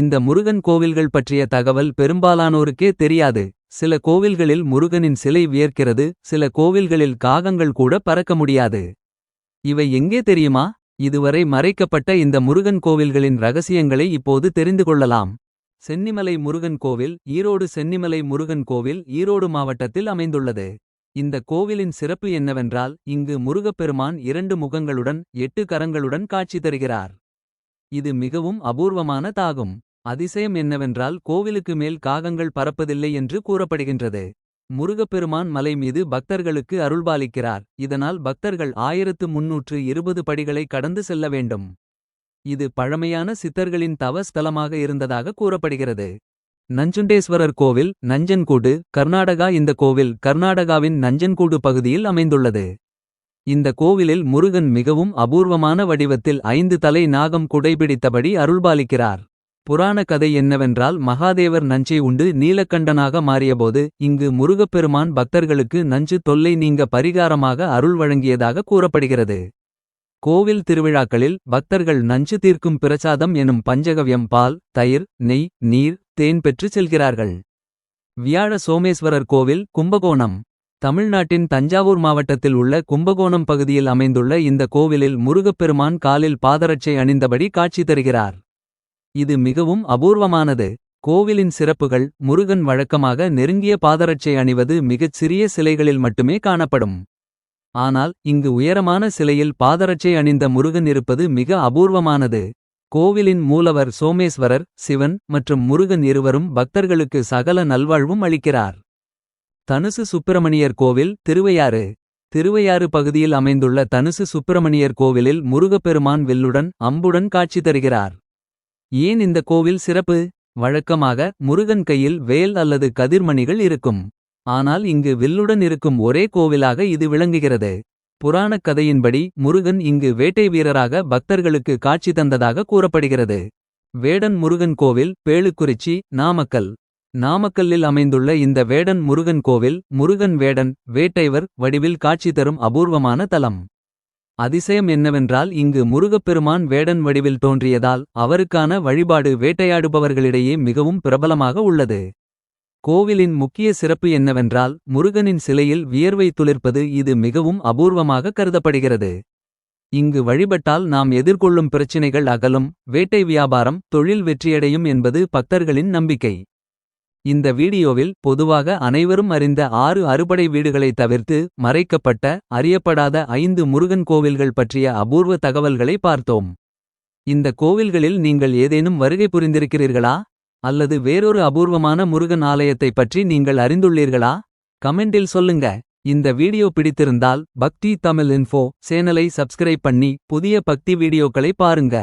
இந்த முருகன் கோவில்கள் பற்றிய தகவல் பெரும்பாலானோருக்கே தெரியாது. சில கோவில்களில் முருகனின் சிலை வியர்க்கிறது சில கோவில்களில் காகங்கள் கூட பறக்க முடியாது. இவை எங்கே தெரியுமா? இதுவரை மறைக்கப்பட்ட இந்த முருகன் கோவில்களின் ரகசியங்களை இப்போது தெரிந்து கொள்ளலாம். சென்னிமலை முருகன் கோவில் ஈரோடு சென்னிமலை முருகன் கோவில் ஈரோடு மாவட்டத்தில் அமைந்துள்ளது. இந்த கோவிலின் சிறப்பு என்னவென்றால் இங்கு முருகப்பெருமான் இரண்டு முகங்களுடன் எட்டு கரங்களுடன் காட்சி தருகிறார். இது மிகவும் அபூர்வமான தாகும். அதிசயம் என்னவென்றால் கோவிலுக்கு மேல் காகங்கள் பறப்பதில்லை என்று கூறப்படுகின்றது. முருகப்பெருமான் மலை மீது பக்தர்களுக்கு அருள்பாலிக்கிறார். இதனால் பக்தர்கள் ஆயிரத்து முன்னூற்று இருபது படிகளை கடந்து செல்ல வேண்டும். இது பழமையான சித்தர்களின் தவ ஸ்தலமாக இருந்ததாக கூறப்படுகிறது. நஞ்சுண்டேஸ்வரர் கோவில் நஞ்சன்கூடு கர்நாடகா. இந்த கோவில் கர்நாடகாவின் நஞ்சன்கூடு பகுதியில் அமைந்துள்ளது. இந்த கோவிலில் முருகன் மிகவும் அபூர்வமான வடிவத்தில் ஐந்து தலை நாகம் குடைபிடித்தபடி அருள்பாலிக்கிறார். புராண கதை என்னவென்றால் மகாதேவர் நஞ்சை உண்டு நீலக்கண்டனாக மாறியபோது இங்கு முருகப்பெருமான் பக்தர்களுக்கு நஞ்சு தொல்லை நீங்க பரிகாரமாக அருள் வழங்கியதாக கூறப்படுகிறது. கோவில் திருவிழாக்களில் பக்தர்கள் நஞ்சு தீர்க்கும் பிரசாதம் எனும் பஞ்சகவ்யம் பால் தயிர் நெய் நீர் தேன் பெற்று செல்கிறார்கள். வியாழ சோமேஸ்வரர் கோவில் கும்பகோணம். தமிழ்நாட்டின் தஞ்சாவூர் மாவட்டத்தில் உள்ள கும்பகோணம் பகுதியில் அமைந்துள்ள இந்த கோவிலில் முருகப்பெருமான் காலில் பாதரட்சை அணிந்தபடி காட்சி தருகிறார். இது மிகவும் அபூர்வமானது. கோவிலின் சிறப்புகள் முருகன் வழக்கமாக நெருங்கிய பாதரட்சை அணிவது மிகச் சிறிய சிலைகளில் மட்டுமே காணப்படும். ஆனால் இங்கு உயரமான சிலையில் பாதரட்சை அணிந்த முருகன் இருப்பது மிக அபூர்வமானது. கோவிலின் மூலவர் சோமேஸ்வரர் சிவன் மற்றும் முருகன் இருவரும் பக்தர்களுக்கு சகல நல்வாழ்வும் அளிக்கிறார். தனுசு சுப்பிரமணியர் கோவில் திருவையாறு. திருவையாறு பகுதியில் அமைந்துள்ள தனுசு சுப்பிரமணியர் கோவிலில் முருகப்பெருமான் வில்லுடன் அம்புடன் காட்சி தருகிறார். ஏன் இந்த கோவில் சிறப்பு? வழக்கமாக முருகன் கையில் வேல் அல்லது கதிர்மணிகள் இருக்கும். ஆனால் இங்கு வில்லுடன் இருக்கும் ஒரே கோவிலாக இது விளங்குகிறது. புராணக் கதையின்படி முருகன் இங்கு வேட்டை வீரராக பக்தர்களுக்கு காட்சி தந்ததாக கூறப்படுகிறது. வேடன் முருகன் கோவில் பேளுக்குறிச்சி நாமக்கல். நாமக்கல்லில் அமைந்துள்ள இந்த வேடன் முருகன் கோவில் முருகன் வேடன் வேட்டைவர் வடிவில் காட்சி தரும் அபூர்வமான தலம். அதிசயம் என்னவென்றால் இங்கு முருகப்பெருமான் வேடன் வடிவில் தோன்றியதால் அவருக்கான வழிபாடு வேட்டையாடுபவர்களிடையே மிகவும் பிரபலமாக உள்ளது. கோவிலின் முக்கிய சிறப்பு என்னவென்றால் முருகனின் சிலையில் வியர்வை துளிர்ப்பது இது மிகவும் அபூர்வமாக கருதப்படுகிறது. இங்கு வழிபட்டால் நாம் எதிர்கொள்ளும் பிரச்சினைகள் அகலும் வேட்டை வியாபாரம் தொழில் வெற்றியடையும் என்பது பக்தர்களின் நம்பிக்கை. இந்த வீடியோவில் பொதுவாக அனைவரும் அறிந்த ஆறு அறுபடை வீடுகளை தவிர்த்து மறைக்கப்பட்ட அறியப்படாத ஐந்து முருகன் கோவில்கள் பற்றிய அபூர்வ தகவல்களை பார்த்தோம். இந்த கோவில்களில் நீங்கள் ஏதேனும் வருகை புரிந்திருக்கிறீர்களா? அல்லது வேறொரு அபூர்வமான முருகன் ஆலயத்தை பற்றி நீங்கள் அறிந்துள்ளீர்களா? கமெண்டில் சொல்லுங்க. இந்த வீடியோ பிடித்திருந்தால் பக்தி தமிழ் இன்ஃபோ சேனலை சப்ஸ்கிரைப் பண்ணி புதிய பக்தி வீடியோக்களை பாருங்க.